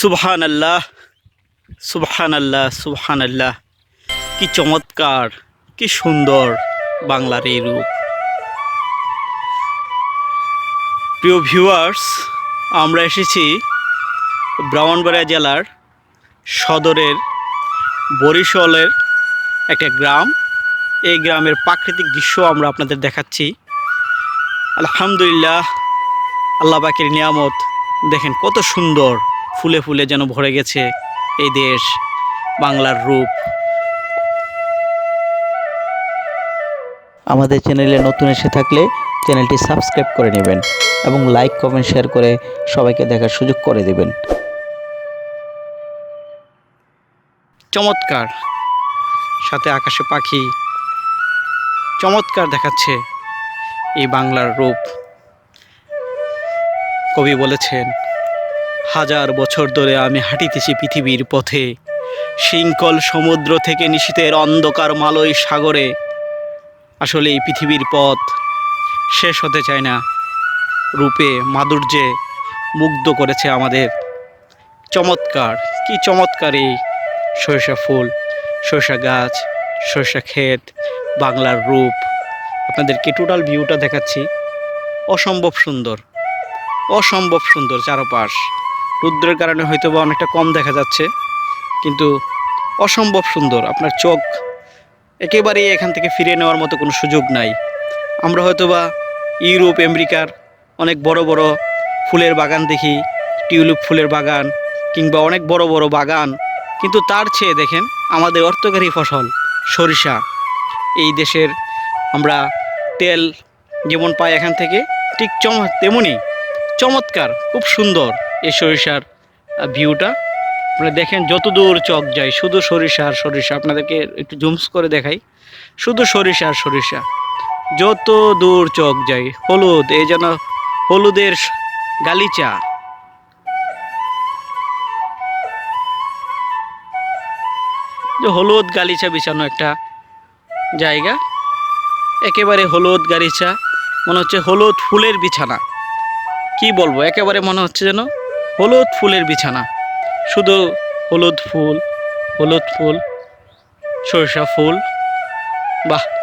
সুবহান আল্লাহ সুবহান আল্লাহ সুবহান আল্লাহ কি চমৎকার, কি সুন্দর বাংলার এই রূপ। প্রিয় ভিউয়ার্স আমরা এসেছি ব্রাহ্মণবাড়িয়া জেলার সদরের বরিশালের একটা গ্রাম। এই গ্রামের প্রাকৃতিক দৃশ্য আমরা আপনাদের দেখাচ্ছি। আলহামদুলিল্লাহ, আল্লাহ পাকের নিয়ামত। দেখেন কত সুন্দর। ফুলে ফুলে যেন ভরে গেছে এই দেশ বাংলার রূপ। আমাদের চ্যানেলে নতুন এসে থাকলে চ্যানেলটি সাবস্ক্রাইব করে নেবেন এবং লাইক কমেন্ট শেয়ার করে সবাইকে দেখার সুযোগ করে দেবেন। চমৎকার। সাথে আকাশে পাখি। চমৎকার দেখাচ্ছে এই বাংলার রূপ। কবি বলেছেন হাজার বছর ধরে আমি হাঁটিতেছি পৃথিবীর পথে। শৃঙ্খল সমুদ্র থেকে নিশীতের অন্ধকার মালয় সাগরে। আসলে এই পৃথিবীর পথ শেষ হতে চায় না। রূপে মাধুর্যে মুগ্ধ করেছে আমাদের। চমৎকার, কি চমৎকার এই সরিষা ফুল, সরিষা গাছ, সরিষা ক্ষেত, বাংলার রূপ। আপনাদেরকে টোটাল ভিউটা দেখাচ্ছি। অসম্ভব সুন্দর অসম্ভব সুন্দর চারপাশ। রুদ্রের কারণে হয়তো বা অনেকটা কম দেখা যাচ্ছে, কিন্তু অসম্ভব সুন্দর। আপনার চোখ একেবারেই এখান থেকে ফিরে নেওয়ার মতো কোনো সুযোগ নাই। আমরা হয়তো বা ইউরোপ, আমেরিকার অনেক বড় বড় ফুলের বাগান দেখি, টিউলিপ ফুলের বাগান কিংবা অনেক বড় বড় বাগান। কিন্তু তার চেয়ে দেখেন আমাদের অর্থকারী ফসল সরিষা। এই দেশের আমরা তেল যেমন পাই এখান থেকে, ঠিক চম তেমনই চমৎকার, খুব সুন্দর। এই সরিষার ভিউটা আপনারা দেখেন যত দূর চক যায়, শুধু সরিষা আর সরিষা। আপনাদেরকে একটু জুমস করে দেখাই। শুধু সরিষা আর সরিষা। যত দূর চক যায়, হলুদ, এই যেন হলুদের গালিচা। যে হলুদ গালিচা বিছানো একটা জায়গা। একেবারে হলুদ গালিচা, মনে হচ্ছে হলুদ ফুলের বিছানা। কি বলব? একেবারে মনে হচ্ছে যেন হলুদ ফুলের বিছানা। শুধু হলুদ ফুল হলুদ ফুল সরিষা ফুল। বাহ!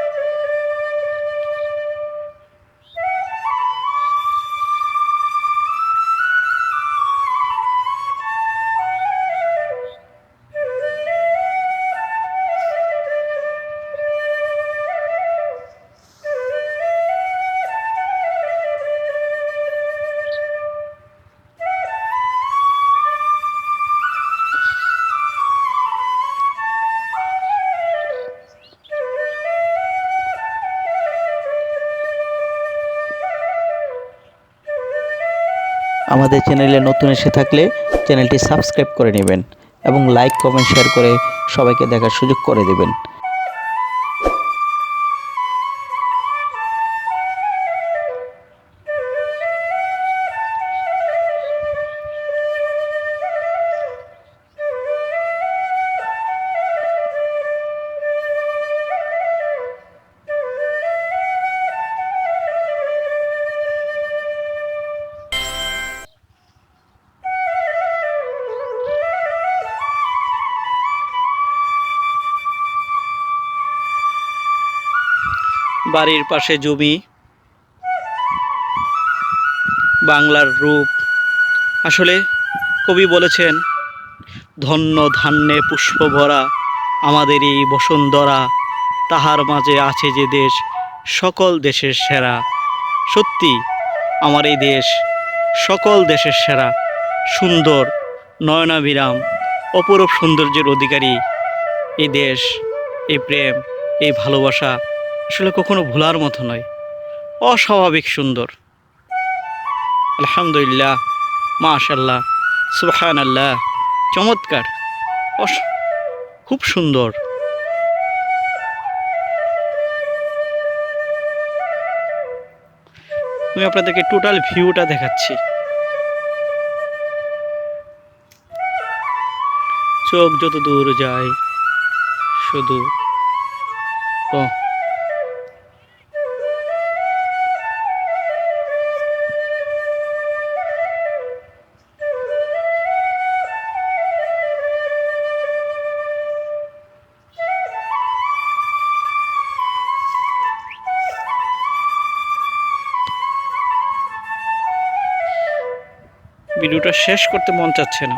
আমাদের চ্যানেলে নতুন এসে থাকলে চ্যানেলটি সাবস্ক্রাইব করে নেবেন এবং লাইক, কমেন্ট, শেয়ার করে সবাইকে দেখার সুযোগ করে দেবেন। বাড়ির পাশে জমি, বাংলার রূপ। আসলে কবি বলেছেন, ধন্য ধান্যে পুষ্প ভরা আমাদের এই বসুন্ধরা। তাহার মাঝে আছে যে দেশ, সকল দেশের সেরা। সত্যি, আমার এই দেশ সকল দেশের সেরা। সুন্দর, নয়নাভিরাম, অপরূপ সৌন্দর্যের অধিকারী। এই দেশ, এই প্রেম, এই ভালোবাসা আসলে কখনো ভোলার মতো নয়। অস্বাভাবিক সুন্দর। আলহামদুলিল্লাহ মাশাল্লাহ সুবহান আল্লাহ চমৎকার খুব সুন্দর। আমি আপনাদেরকে টোটাল ভিউটা দেখাচ্ছি। চোখ যত দূর যায়, শুধু ও ভিডিওটা শেষ করতে মন চাচ্ছে না।